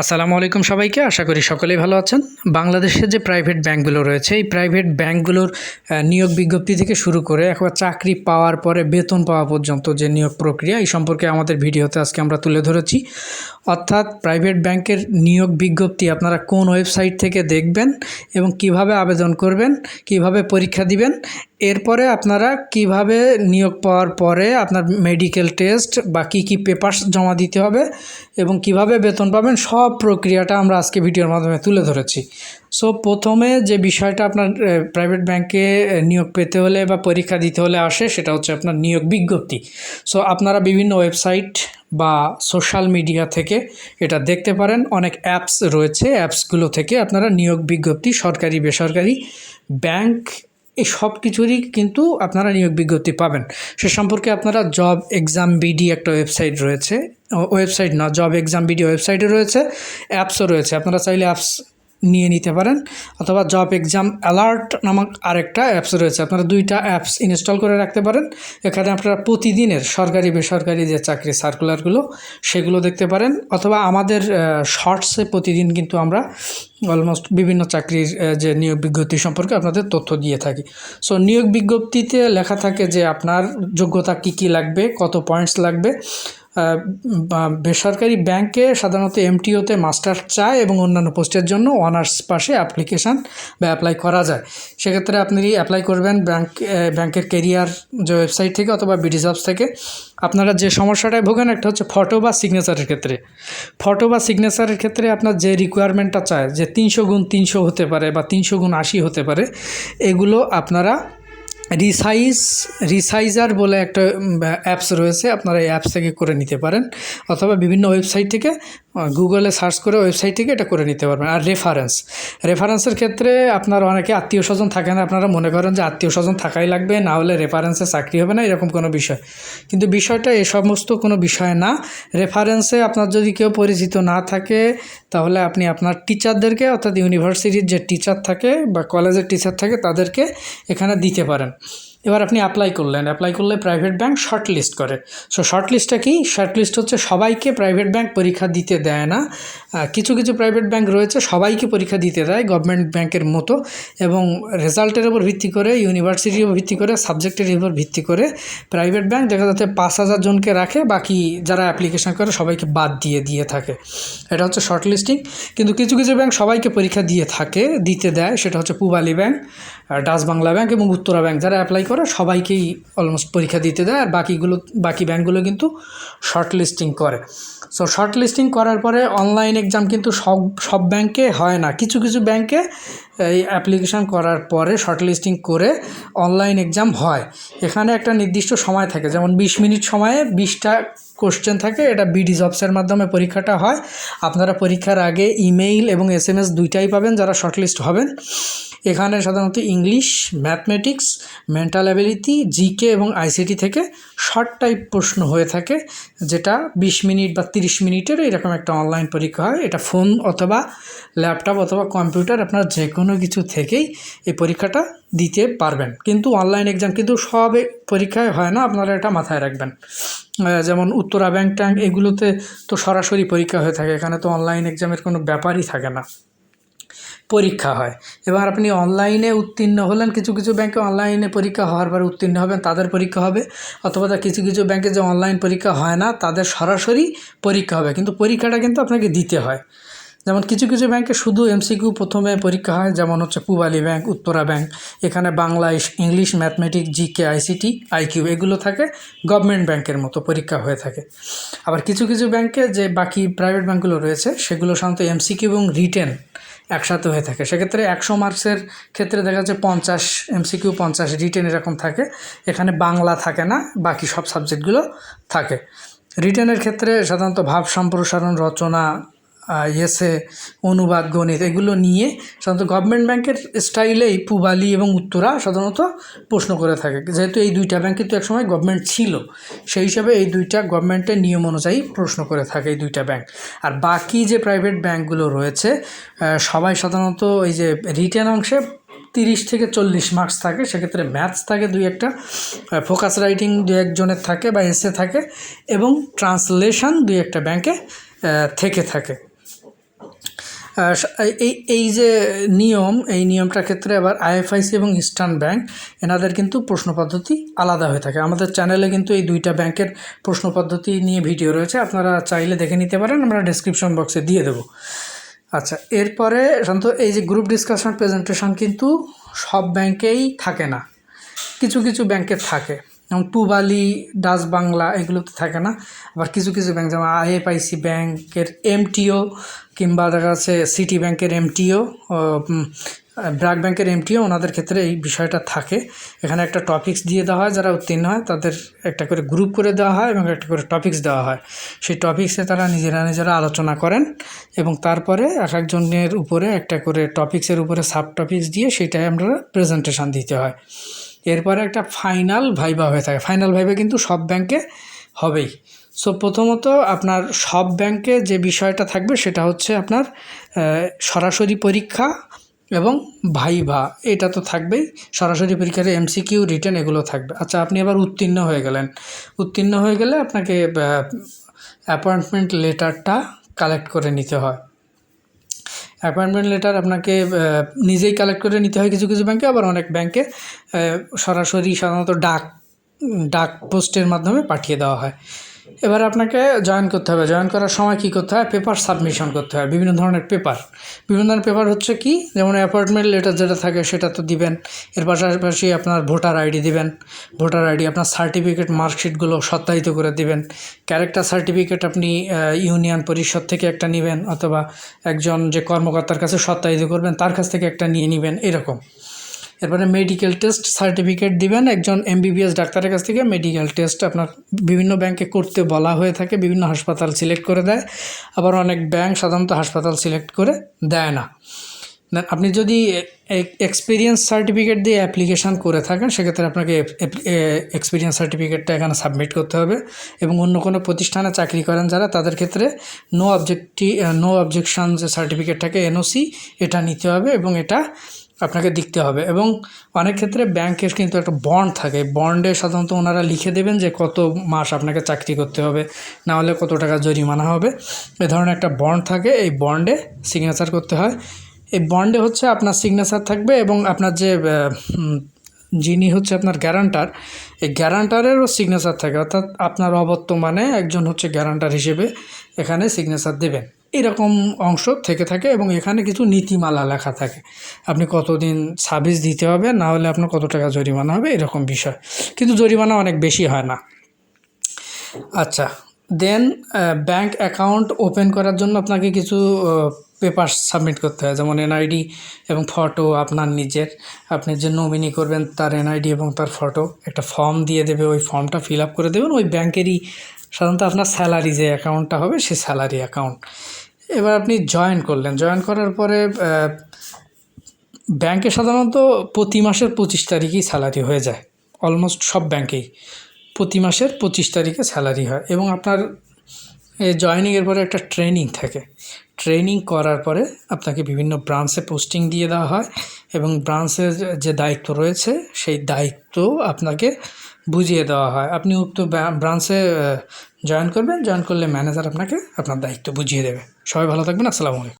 আসসালামু আলাইকুম সবাইকে। আশা করি সকলেই ভালো আছেন। বাংলাদেশের যে প্রাইভেট ব্যাংকগুলো রয়েছে, এই প্রাইভেট ব্যাংকগুলোর নিয়োগ বিজ্ঞপ্তি থেকে শুরু করে একবার চাকরি পাওয়ার পরে বেতন পাওয়া পর্যন্ত যে নিয়োগ প্রক্রিয়া, এই সম্পর্কে আমাদের ভিডিওতে আজকে আমরা তুলে ধরেছি। অর্থাৎ প্রাইভেট ব্যাংকের নিয়োগ বিজ্ঞপ্তি আপনারা কোন ওয়েবসাইট থেকে দেখবেন এবং কীভাবে আবেদন করবেন, কীভাবে পরীক্ষা দিবেন এরপরে আপনারা কীভাবে নিয়োগ পাওয়ার পরে আপনার মেডিকেল টেস্ট বা কী কী পেপার্স জমা দিতে হবে এবং কীভাবে বেতন পাবেন, সব প্রক্রিয়াটা আমরা আজকে ভিডিওর মাধ্যমে তুলে ধরেছি। সো প্রথমে যে বিষয়টা আপনার প্রাইভেট ব্যাংকে নিয়োগ পেতে হলে বা পরীক্ষা দিতে হলে আসে, সেটা হচ্ছে আপনার নিয়োগ বিজ্ঞপ্তি। সো আপনারা বিভিন্ন ওয়েবসাইট বা সোশ্যাল মিডিয়া থেকে এটা দেখতে পারেন। অনেক অ্যাপস রয়েছে অ্যাপসগুলো থেকে আপনারা নিয়োগ বিজ্ঞপ্তি সরকারি, বেসরকারি ব্যাংক এই সব কিছুরই কিন্তু আপনারা নিয়োগ বিজ্ঞপ্তি পাবেন। সে সম্পর্কে আপনারা জব এক্সাম বিডি একটা ওয়েবসাইট রয়েছে। ওয়েবসাইট না জব এক্সাম বিডি ওয়েবসাইটে রয়েছে। অ্যাপসও রয়েছে। আপনারা চাইলে অ্যাপস নিয়ে নিতে পারেন, অথবা জব এক্সাম অ্যালার্ট নামক আরেকটা অ্যাপস রয়েছে। আপনারা দুইটা অ্যাপস ইনস্টল করে রাখতে পারেন। এখানে আপনারা প্রতিদিনের সরকারি, বেসরকারি যে চাকরি সার্কুলারগুলো সেগুলো দেখতে পারেন, অথবা আমাদের শর্টসে প্রতিদিন কিন্তু আমরা অলমোস্ট বিভিন্ন চাকরির যে নিয়োগ বিজ্ঞপ্তি সম্পর্কে আপনাদের তথ্য দিয়ে থাকি। সো নিয়োগ বিজ্ঞপ্তিতে লেখা থাকে যে আপনার যোগ্যতা কী কী লাগবে, কত পয়েন্টস লাগবে বেসরকারি ব্যাংকে সাধারণত এমটিওতে মাস্টার চায় এবং অন্যান্য পোস্টের জন্য অনার্স পাশে অ্যাপ্লিকেশান বা অ্যাপ্লাই করা যায়। সেক্ষেত্রে আপনি অ্যাপ্লাই করবেন ব্যাংক ব্যাংকের কেরিয়ার যে ওয়েবসাইট থেকে অথবা বিডি জবস থেকে। আপনারা যে সমস্যাটায় ভোগেন একটা হচ্ছে ফটো বা সিগনেচারের ক্ষেত্রে। ফটো বা সিগনেচারের ক্ষেত্রে আপনার যে রিকোয়ারমেন্টটা চায়, যে তিনশো গুণ তিনশো হতে পারে বা তিনশো গুণ আশি হতে পারে, এগুলো আপনারা রিসাইজ রিসাইজার বলে একটা অ্যাপস রয়েছে। আপনারা এই অ্যাপস থেকে করে নিতে পারেন। অথবা বিভিন্ন ওয়েবসাইট থেকে গুগলে সার্চ করে ওয়েবসাইট থেকে এটা করে নিতে পারবেন। আর রেফারেন্স রেফারেন্সের ক্ষেত্রে আপনার অনেকে আত্মীয় স্বজন থাকে না, আপনারা মনে করেন যে আত্মীয় স্বজন থাকাই লাগবে, না হলে রেফারেন্সে চাকরি হবে না, এরকম কোনো বিষয়। কিন্তু বিষয়টা এ সমস্ত কোনো বিষয় না। রেফারেন্সে আপনার যদি কেউ পরিচিত না থাকে, তাহলে আপনি আপনার টিচারদেরকে অর্থাৎ ইউনিভার্সিটির যে টিচার থাকে বা কলেজের টিচার থাকে, তাদেরকে এখানে দিতে পারেন। এবার আপনি অ্যাপ্লাই করলেন। অ্যাপ্লাই করলে প্রাইভেট ব্যাংক শর্ট লিস্ট করে। সো শর্ট লিস্টটা কি? শর্ট লিস্ট হচ্ছে সবাইকে প্রাইভেট ব্যাংক পরীক্ষা দিতে দেয় না। কিছু কিছু প্রাইভেট ব্যাংক রয়েছে, সবাইকে পরীক্ষা দিতে দেয় গভর্নমেন্ট ব্যাংকের মতো। এবং রেজাল্টের উপর ভিত্তি করে ইউনিভার্সিটির উপর ভিত্তি করে সাবজেক্টের উপর ভিত্তি করে প্রাইভেট ব্যাংক দেখা যাচ্ছে পাঁচ হাজার জনকে রাখে। বাকি যারা অ্যাপ্লিকেশন করে, সবাইকে বাদ দিয়ে দিয়ে থাকে। এটা হচ্ছে শর্ট লিস্টিং কিন্তু কিছু কিছু ব্যাংক সবাইকে পরীক্ষা দিয়ে থাকে, দিতে দেয়। সেটা হচ্ছে Pubali bank Dutch Bangla bank এবং উত্তরা ব্যাংক যারা অ্যাপ্লাই করে সবাইকেই অলমোস্ট পরীক্ষা দিতে দেয়, আর বাকিগুলো, বাকি ব্যাংকগুলো কিন্তু শর্ট লিস্টিং করে। সো শর্ট লিস্টিং করার পরে অনলাইন এক্সাম কিন্তু সব সব ব্যাংকে হয় না। কিছু কিছু ব্যাংকে এই অ্যাপ্লিকেশান করার পরে শর্ট লিস্টিং করে অনলাইন এক্সাম হয়। এখানে একটা নির্দিষ্ট সময় থাকে, যেমন বিশ মিনিট সময়ে বিশটা কোশ্চেন থাকে, এটা বিডি জবসের মাধ্যমে পরীক্ষাটা হয়। আপনারা পরীক্ষার আগে ইমেইল এবং এস এম এস দুইটাই পাবেন যারা শর্টলিস্ট হবেন। এখানে সাধারণত English mathematics mental ability GK এবং আইসিটি থেকে শর্ট টাইপ প্রশ্ন হয়ে থাকে, যেটা বিশ মিনিট বা তিরিশ মিনিটের এরকম একটা অনলাইন পরীক্ষা হয়। এটা ফোন অথবা ল্যাপটপ অথবা কম্পিউটার আপনার যে কোনো কিছু থেকেই এই পরীক্ষাটা দিতে পারবেন। কিন্তু অনলাইন এক্সাম কিন্তু সব পরীক্ষায় হয় না, আপনারা এটা মাথায় রাখবেন। যেমন উত্তরা ব্যাংক ট্যাঙ্ক এগুলোতে তো সরাসরি পরীক্ষা হয়ে থাকে, এখানে তো অনলাইন এক্সামের কোনো ব্যাপারই থাকে না। পরীক্ষা হয়। এবার আপনি অনলাইনে উত্তীর্ণ হলেন, কিছু কিছু ব্যাংকে অনলাইনে পরীক্ষা হওয়ার পরে উত্তীর্ণ হবেন, তাদের পরীক্ষা হবে। অথবা কিছু কিছু ব্যাংকে যে অনলাইন পরীক্ষা হয় না, তাদের সরাসরি পরীক্ষা হবে। কিন্তু পরীক্ষাটা কিন্তু আপনাকে দিতে হয়। যেমন কিছু কিছু ব্যাংকে শুধু এমসিকিউ প্রথমে পরীক্ষা হয়, যেমন হচ্ছে পূবালী ব্যাংক, উত্তরা ব্যাংক, এখানে Bangla English mathematics GK ICT IQ এগুলো থাকে, গভর্নমেন্ট ব্যাংকের মতো পরীক্ষা হয়ে থাকে। আবার কিছু কিছু ব্যাংকে যে বাকি প্রাইভেট ব্যাংকগুলো রয়েছে, সেগুলো সাধারণত এমসিকিউ এবং রিটেন একসাথে হয়ে থাকে। সেক্ষেত্রে একশো মার্কসের ক্ষেত্রে দেখা যাচ্ছে পঞ্চাশ এমসিকিউ পঞ্চাশ রিটেন এরকম থাকে। এখানে বাংলা থাকে না, বাকি সব সাবজেক্টগুলো থাকে। রিটেনের ক্ষেত্রে সাধারণত ভাব সম্প্রসারণ, রচনা ইয়েসে অনুবাদ, গণিত এগুলো নিয়ে সাধারণত গভর্নমেন্ট ব্যাংকের স্টাইলেই পূবালি এবং উত্তরা সাধারণত প্রশ্ন করে থাকে। যেহেতু এই দুইটা ব্যাংক কিন্তু একসময় গভর্নমেন্ট ছিল, সেই হিসাবে এই দুইটা গভর্নমেন্টের নিয়ম অনুযায়ী প্রশ্ন করে থাকে এই দুইটা ব্যাংক আর বাকি যে প্রাইভেট ব্যাংকগুলো রয়েছে সবাই সাধারণত এই যে রিটেন অংশে তিরিশ থেকে চল্লিশ মার্কস থাকে, সেক্ষেত্রে ম্যাথস থাকে দুই একটা ফোকাস রাইটিং দু একজনের থাকে বা এসে থাকে এবং ট্রান্সলেশন দুই একটা ব্যাংকে থেকে থাকে। এই এই যে নিয়ম, এই নিয়মটার ক্ষেত্রে আবার আইএফআইসি এবং ইস্টার্ন ব্যাংক, এনাদের কিন্তু প্রশ্ন পদ্ধতি আলাদা হয়ে থাকে। আমাদের চ্যানেলে কিন্তু এই দুইটা ব্যাংকের প্রশ্ন পদ্ধতি নিয়ে ভিডিও রয়েছে। আপনারা চাইলে দেখে নিতে পারেন, আমরা ডেসক্রিপশন বক্সে দিয়ে দেবো। আচ্ছা এরপরে শান্ত, এই যে গ্রুপ ডিসকাশন প্রেজেন্টেশন কিন্তু সব ব্যাংকেই থাকে না। কিছু কিছু ব্যাংকে থাকে। যেমন পুবালি, ডাচ বাংলা এগুলো তো থাকে না। আবার কিছু কিছু ব্যাংক যেমন আইএফআইসি ব্যাংকের এমটিও কিংবা দেখা যাচ্ছে সিটি ব্যাংকের এমটিও ব্র্যাক ব্যাংকের এমটিও ওনাদের ক্ষেত্রে এই বিষয়টা থাকে। এখানে একটা টপিক্স দিয়ে দেওয়া হয়, যারা উত্তীর্ণ হয় তাদের একটা করে গ্রুপ করে দেওয়া হয় এবং একটা করে টপিক্স দেওয়া হয়। সেই টপিক্সে তারা নিজেরা নিজেরা আলোচনা করেন এবং তারপরে এক একজনের উপরে একটা করে টপিক্সের উপরে সাব টপিক্স দিয়ে সেটাই আমরা প্রেজেন্টেশন দিতে হয়। এরপরে একটা ফাইনাল ভাইবা হয়ে থাকে। ফাইনাল ভাইবা কিন্তু সব ব্যাংকে হবেই। সো প্রথমত আপনার সব ব্যাংকে যে বিষয়টা থাকবে সেটা হচ্ছে আপনার সরাসরি পরীক্ষা এবং ভাইভা এটা তো থাকবেই। সরাসরি পরীক্ষার এমসিকিউ রিটার্ন এগুলো থাকবে। আচ্ছা আপনি আবার উত্তীর্ণ হয়ে গেলেন। উত্তীর্ণ হয়ে গেলে আপনাকে অ্যাপয়েন্টমেন্ট লেটারটা কালেক্ট করে নিতে হয়। অ্যাপয়েন্টমেন্ট লেটার আপনাকে নিজেই কালেক্ট করে নিতে হয় কিছু কিছু ব্যাংকে আবার অনেক ব্যাংকে সরাসরি সাধারণত ডাক ডাক পোস্টের মাধ্যমে পাঠিয়ে দেওয়া হয়। এবার আপনাকে জয়েন করতে হবে। জয়েন করার সময় কী করতে হয়? পেপার সাবমিশন করতে হয়। বিভিন্ন ধরনের পেপার। বিভিন্ন ধরনের পেপার হচ্ছে কি? যেমন অ্যাপয়েন্টমেন্ট লেটার যেটা থাকে সেটা তো দিবেন। এর পাশাপাশি আপনার ভোটার আইডি দিবেন। ভোটার আইডি, আপনার সার্টিফিকেট, মার্কশিটগুলো সত্যায়িত করে দিবেন। ক্যারেক্টার সার্টিফিকেট আপনি ইউনিয়ন পরিষদ থেকে একটা নেবেন অথবা একজন যে কর্মকর্তার কাছে সত্যায়িত করবেন, তার কাছ থেকে একটা নিয়ে নেবেন। এরকম। এরপরে মেডিকেল টেস্ট সার্টিফিকেট দিবেন। একজন এমবিবিএস ডাক্তারের কাছ থেকে মেডিকেল টেস্ট আপনার বিভিন্ন ব্যাংকে করতে বলা হয়ে থাকে, বিভিন্ন হাসপাতাল সিলেক্ট করে দেয়। আবার অনেক ব্যাংক সাধারণত হাসপাতাল সিলেক্ট করে দেয় না। আপনি যদি এক্সপিরিয়েন্স সার্টিফিকেট দিয়ে অ্যাপ্লিকেশান করে থাকেন, সেক্ষেত্রে আপনাকে এক্সপিরিয়েন্স সার্টিফিকেটটা এখানে সাবমিট করতে হবে। এবং অন্য কোনো প্রতিষ্ঠানে চাকরি করেন যারা, তাদের ক্ষেত্রে নো অবজেক্টি নো অবজেকশান যে সার্টিফিকেট থাকে এনওসি এটা নিতে হবে এবং এটা আপনাকে দিতে হবে। এবং অনেক ক্ষেত্রে ব্যাংকের কিন্তু একটা বন্ড থাকে। বন্ডে সাধারণত ওনারা লিখে দেবেন যে কত মাস আপনাকে চাকরি করতে হবে, না হলে কত টাকা জরিমানা হবে। এ ধরনের একটা বন্ড থাকে। এই বন্ডে সিগনেচার করতে হয়। এই বন্ডে হচ্ছে আপনার সিগনেচার থাকবে এবং আপনার যে যিনি হচ্ছে আপনার গ্যারান্টার এই গ্যারান্টারেরও সিগনেচার থাকে। অর্থাৎ আপনার অবর্তমানে একজন হচ্ছে গ্যারান্টার হিসেবে এখানে সিগনেচার দেবেন। এরকম অংশ থেকে থাকে এবং এখানে কিছু নীতিমালা লেখা থাকে। আপনি কতদিন সার্ভিস দিতে হবে, না হলে আপনার কত টাকা জরিমানা হবে, এরকম বিষয়। কিন্তু জরিমানা অনেক বেশি হয় না। আচ্ছা দেন ব্যাংক অ্যাকাউন্ট ওপেন করার জন্য আপনাকে কিছু পেপার সাবমিট করতে হয়। যেমন এনআইডি এবং ফটো আপনার নিজের। আপনি যে নমিনি করবেন, তার এনআইডি এবং তার ফটো একটা ফর্ম দিয়ে দেবে, ওই ফর্মটা ফিল আপ করে দেবেন। ওই ব্যাংকেরই সাধারণত আপনার স্যালারি যে অ্যাকাউন্টটা হবে সে স্যালারি অ্যাকাউন্ট এবার আপনি জয়েন করলেন। জয়েন করার পরে ব্যাংকে সাধারণত প্রতি মাসের পঁচিশ তারিখেই স্যালারি হয়ে যায়। অলমোস্ট সব ব্যাংকেই প্রতি মাসের পঁচিশ তারিখে স্যালারি হয় এবং আপনার জয়নিংয়ের পরে একটা ট্রেনিং থাকে। ট্রেনিং করার পরে আপনাকে বিভিন্ন ব্রাঞ্চে পোস্টিং দিয়ে দেওয়া হয় এবং ব্রাঞ্চের যে দায়িত্ব রয়েছে, সেই দায়িত্ব আপনাকে বুঝিয়ে দেওয়া হয়। আপনি উক্ত ব্রাঞ্চে জয়েন করবেন। জয়েন করলে ম্যানেজার আপনাকে আপনার দায়িত্ব বুঝিয়ে দেবে। সবাই ভালো থাকবেন। আসসালামু আলাইকুম।